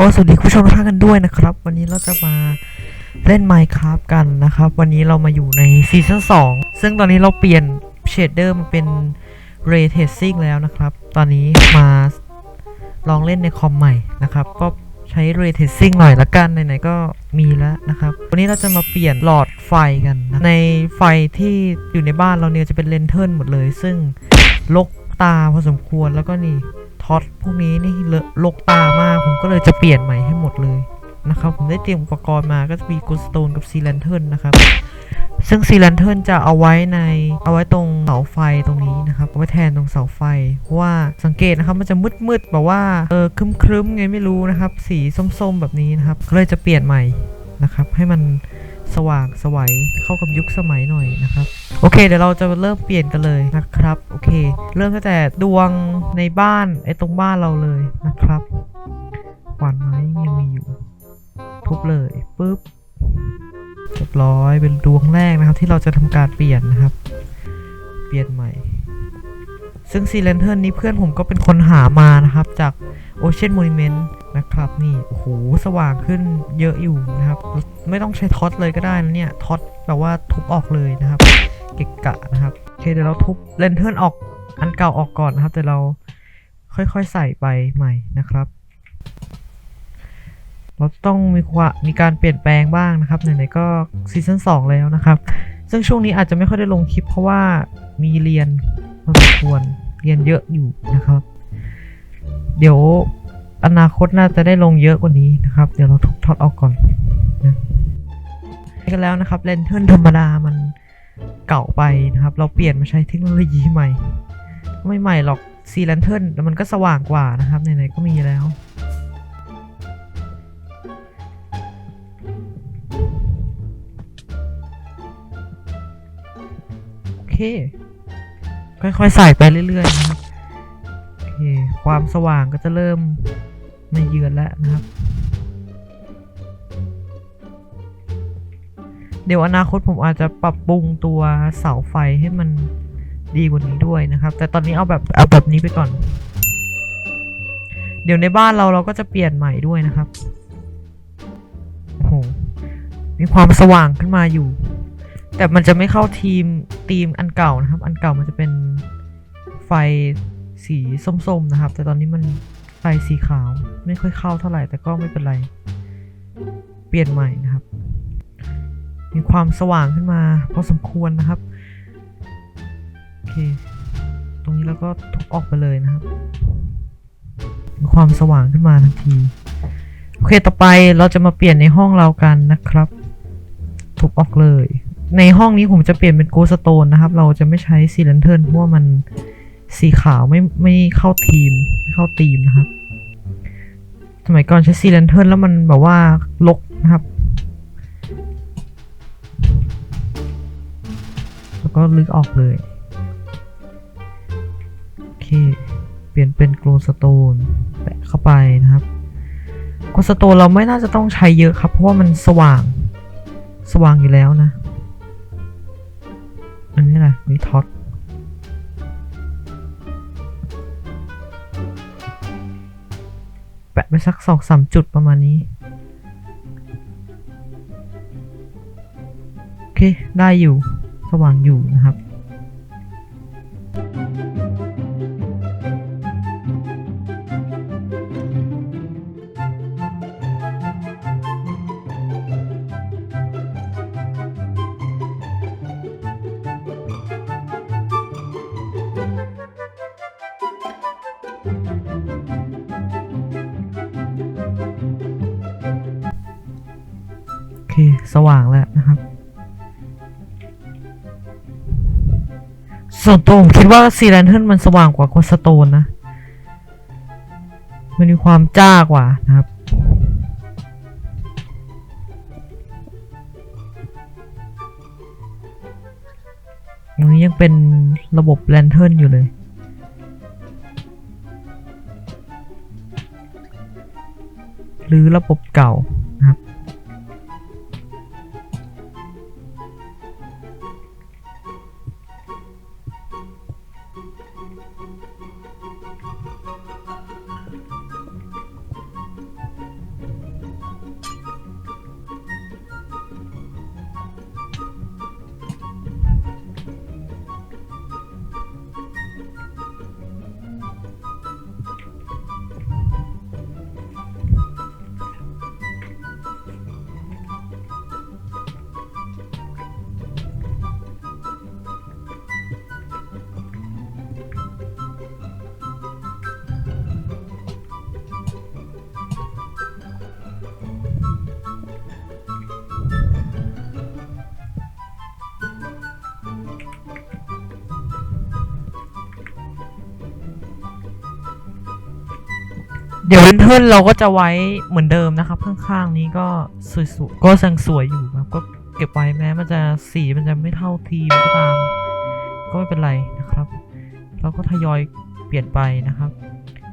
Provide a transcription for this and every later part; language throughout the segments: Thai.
ก็สวัสดีคุณผู้ชมทุกท่านกันด้วยนะครับ วันนี้เราจะมาเล่น Minecraft กันนะครับ วันนี้เรามาอยู่ในซีซั่น2ซึ่งตอนนี้เราเปลี่ยนเชดเดอร์มาเป็น Ray Tracing แล้วนะครับ ตอนนี้มาลองเล่นในคอมใหม่นะครับ ก็ใช้ Ray Tracing หน่อยละกัน ไหนๆก็มีแล้วนะครับ วันนี้เราจะมาเปลี่ยนหลอดไฟกันนะในไฟที่อยู่ในบ้านเราเนี่ยจะเป็นเลนเทิร์นหมดเลย ซึ่งลกตาพอสมควรแล้วก็นี่ ท็อตพวกนี้นี่เลอะลกตามาก ผมก็เลยจะเปลี่ยนใหม่ให้หมดเลยนะครับ ผมได้เตรียมอุปกรณ์มาก็จะมีกูสโตนกับซีแลนเทิร์นนะครับ ซึ่งซีแลนเทิร์นจะเอาไว้ในเอาไว้ตรงเสาไฟตรงนี้นะครับเอาไว้แทนตรงเสาไฟ เพราะว่าสังเกตนะครับมันจะมืดๆแบบว่าเออครึ้มๆไงไม่รู้นะครับ สีส้มๆแบบนี้นะครับก็เลยจะเปลี่ยนใหม่นะครับ ให้มัน สว่างสวัยเข้ากับยุคสมัยหน่อยนะครับ โอเค เดี๋ยวเราจะเริ่มเปลี่ยนกันเลยนะครับ โอเค เริ่มตั้งแต่ดวงในบ้านไอ้ตรงบ้านเราเลยนะครับขวานไม้ยังมีอยู่ ทุบเลยปุ๊บเรียบร้อยเป็นดวงแรกนะครับ ที่เราจะทำการเปลี่ยนนะครับ เปลี่ยนใหม่ ซึ่งซีเลนเทอร์นี้เพื่อนผมก็เป็นคนหามานะครับ จาก Ocean Monument นะครับนี่โอ้โหสว่างขึ้นเยอะอยู่นะครับ ไม่ต้องใช้ท็อตเลยก็ได้นะเนี่ยท็อตแบบว่าทุบออกเลยนะครับ เกะกะนะครับโอเคเดี๋ยวเราทุบเลนเทิร์นออกอันเก่าออกก่อนนะครับแต่เราค่อยๆใส่ไปใหม่นะครับ เราต้องมีความมีการเปลี่ยนแปลงบ้างนะครับไหนๆก็ซีซั่น2แล้วนะครับ ซึ่งช่วงนี้อาจจะไม่ค่อยได้ลงคลิปเพราะว่ามีเรียนพอสมควรเรียนเยอะอยู่นะครับ เดี๋ยวอนาคตน่าจะได้ลงเยอะกว่านี้นะครับ เดี๋ยวเราทุบท็อตออกก่อนนะกันแล้วนะครับเลนเทิร์นธรรมดามันเก่าไปนะครับ เราเปลี่ยนมาใช้เทคโนโลยีใหม่ ไม่ใหม่หรอกซีแลนเทิร์นแต่มันก็สว่างกว่านะครับไหนๆก็มีแล้วโอเคค่อยๆใส่ไปเรื่อยๆนะครับ เคความสว่างก็จะเริ่มไม่เยือนแล้วนะครับ เดี๋ยวอนาคตผมอาจจะปรับปรุงตัวเสาไฟให้มันดีกว่านี้ด้วยนะครับ แต่ตอนนี้เอาแบบเอาแบบนี้ไปก่อน เดี๋ยวในบ้านเราเราก็จะเปลี่ยนใหม่ด้วยนะครับโอ้โหมีความสว่างขึ้นมาอยู่ แต่มันจะไม่เข้าทีมทีมอันเก่านะครับ อันเก่ามันจะเป็นไฟ สีส้มๆนะครับ แต่ตอนนี้มันไฟสีขาวไม่ค่อยเข้าเท่าไหร่แต่ก็ไม่เป็นไร เปลี่ยนใหม่นะครับ มีความสว่างขึ้นมาพอสมควรนะครับโอเค ตรงนี้เราก็ทุบออกไปเลยนะครับ มีความสว่างขึ้นมาทันทีโอเคต่อไปเราจะมาเปลี่ยนในห้องเรากันนะครับ ทุบออกเลย ในห้องนี้ผมจะเปลี่ยนเป็นโกสโตนนะครับ เราจะไม่ใช้ซีเลนเทิร์นเพราะว่ามัน สีขาวไม่ไม่เข้าทีมไม่เข้าทีมนะครับ สมัยก่อนใช้ซีเลนเทิร์นแล้วมันแบบว่าลกนะครับ แล้วก็ลึกออกเลย โอเค เปลี่ยนเป็นโกลสโตนแปะเข้าไปนะครับโกลสโตนเราไม่น่าจะต้องใช้เยอะครับ เพราะว่ามันสว่างสว่างอยู่แล้วนะ อันนี้แหละวิท็อต ปะไปสักสองสามจุดประมาณนี้ โอเค ได้อยู่ สว่างอยู่นะครับ สว่างแล้วนะครับส่วนตัวผมคิดว่าซีแลนเทิร์นมันสว่างกว่าโคสโตนนะ มันมีความจ้ากว่านะครับตรงนี้ยังเป็นระบบแลนเทิร์นอยู่เลย หรือระบบเก่า เดี๋ยวเวนเทิร์นเราก็จะไว้เหมือนเดิมนะครับ ข้างๆนี้ก็สวยๆก็ยังสวยอยู่ครับก็เก็บไว้แม้มันจะสีมันจะไม่เท่าทีมก็ตาม ก็ไม่เป็นไรนะครับ เราก็ทยอยเปลี่ยนไปนะครับ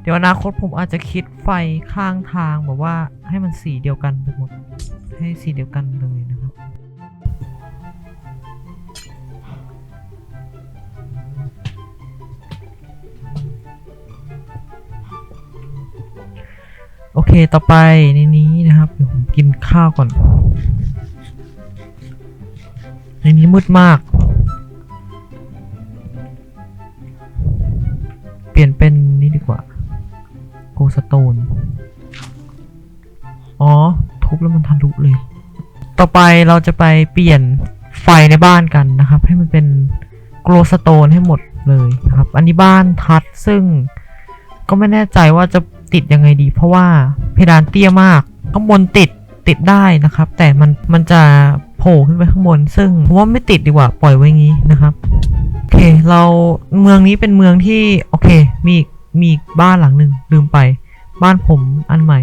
เดี๋ยวอนาคตผมอาจจะคิดไฟข้างทางแบบว่าให้มันสีเดียวกันไปหมดให้สีเดียวกันเลย ต่อไปในนี้นะครับเดี๋ยวผมกินข้าวก่อน ในนี้มืดมาก เปลี่ยนเป็นนี่ดีกว่าโกสโตนอ๋อ ทุบแล้วมันทะลุเลย ต่อไปเราจะไปเปลี่ยนไฟในบ้านกันนะครับ ให้มันเป็นโกลสโตนให้หมดเลยนะครับ อันนี้บ้านทัดซึ่งก็ไม่แน่ใจว่าจะ ติดยังไงดี เพราะว่าเพดานเตี้ยมาก ข้างบนติดติดได้นะครับ แต่มันมันจะโผล่ขึ้นไปข้างบน ซึ่งผมว่าไม่ติดดีกว่าปล่อยไว้งี้นะครับโอเคเราเมืองนี้เป็นเมืองที่โอเค มีมีบ้านหลังหนึ่งลืมไป บ้านผมอันใหม่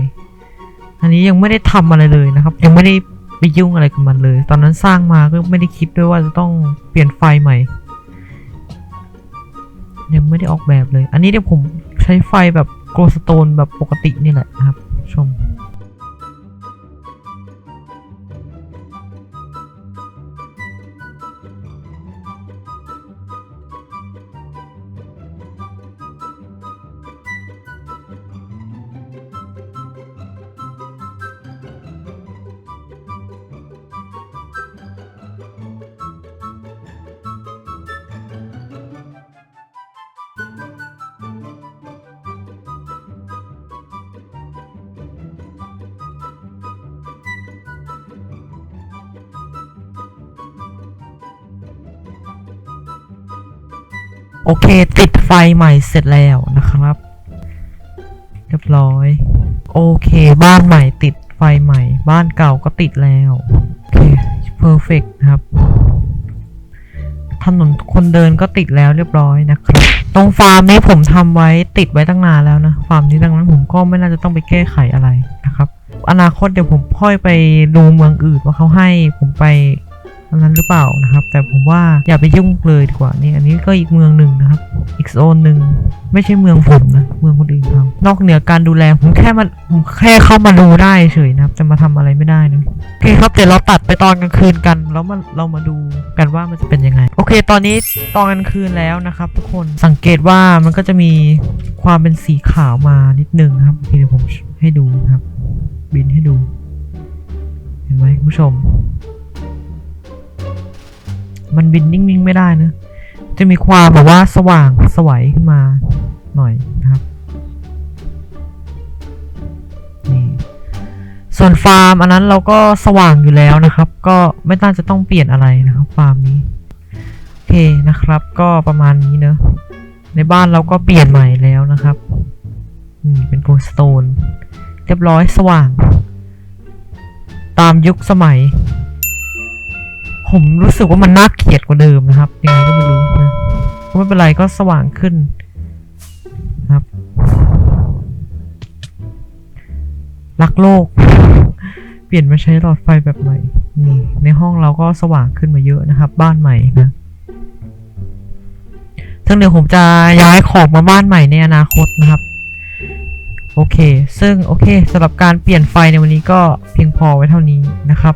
อันนี้ยังไม่ได้ทำอะไรเลยนะครับ ยังไม่ได้ไปยุ่งอะไรกับมันเลย ตอนนั้นสร้างมาก็ไม่ได้คิดด้วยว่าจะต้องเปลี่ยนไฟใหม่ ยังไม่ได้ออกแบบเลย อันนี้เดี๋ยวผมใช้ไฟแบบ โกลสโตนแบบปกตินี่แหละนะครับ ชม โอเค ติดไฟใหม่เสร็จแล้วนะครับ เรียบร้อย โอเค บ้านใหม่ติดไฟใหม่ บ้านเก่าก็ติดแล้ว โอเคเพอร์เฟกครับ ถนนคนเดินก็ติดแล้วเรียบร้อยนะครับ ตรงฟาร์มนี้ผมทำไว้ติดไว้ตั้งนานแล้วนะ ฟาร์มนี้ดังนั้นผมก็ไม่น่าจะต้องไปแก้ไขอะไรนะครับ อนาคตเดี๋ยวผมค่อยไปดูเมืองอื่นว่าเขาให้ผมไป อันนั้นหรือเปล่านะครับ แต่ผมว่าอย่าไปยุ่งเลยดีกว่านี่อันนี้ก็อีกเมืองหนึ่งนะครับ อีกโซนหนึ่งไม่ใช่เมืองผมนะเมืองคนอื่นเขานอกเหนือการดูแลผมแค่มาผมแค่เข้ามาดูได้เฉยนะครับจะมาทำอะไรไม่ได้นะโอเคครับเดี๋ยวเราตัดไปตอนกลางคืนกันแล้วมาเรามาดูกันว่ามันจะเป็นยังไง โอเค ตอนนี้ตอนกลางคืนแล้วนะครับ ทุกคนสังเกตว่ามันก็จะมีความเป็นสีขาวมานิดนึงครับเคเดี๋ยวผมให้ดูครับ บินให้ดู เห็นไหมคุณผู้ชม มันบินนิ่งๆไม่ได้นะ จะมีความแบบว่าสว่างสวัยขึ้นมาหน่อยนะครับนี่ส่วนฟาร์มอันนั้นเราก็สว่างอยู่แล้วนะครับ ก็ไม่น่าจะต้องเปลี่ยนอะไรนะครับฟาร์มนี้โอเคนะครับ ก็ประมาณนี้เนอะในบ้านเราก็เปลี่ยนใหม่แล้วนะครับอืมเป็นโกลสโตนเรียบร้อยสว่าง ตามยุคสมัย ผมรู้สึกว่ามันน่าเกลียดกว่าเดิมนะครับยังไงก็ไม่รู้นะก็ไม่เป็นไรก็สว่างขึ้นนะครับ รักโลก เปลี่ยนมาใช้หลอดไฟแบบใหม่นี่ในห้องเราก็สว่างขึ้นมาเยอะนะครับ บ้านใหม่นะซึ่งเดี๋ยวผมจะย้ายของมาบ้านใหม่ในอนาคตนะครับ โอเค ซึ่งโอเคสำหรับการเปลี่ยนไฟในวันนี้ก็เพียงพอไว้เท่านี้นะครับ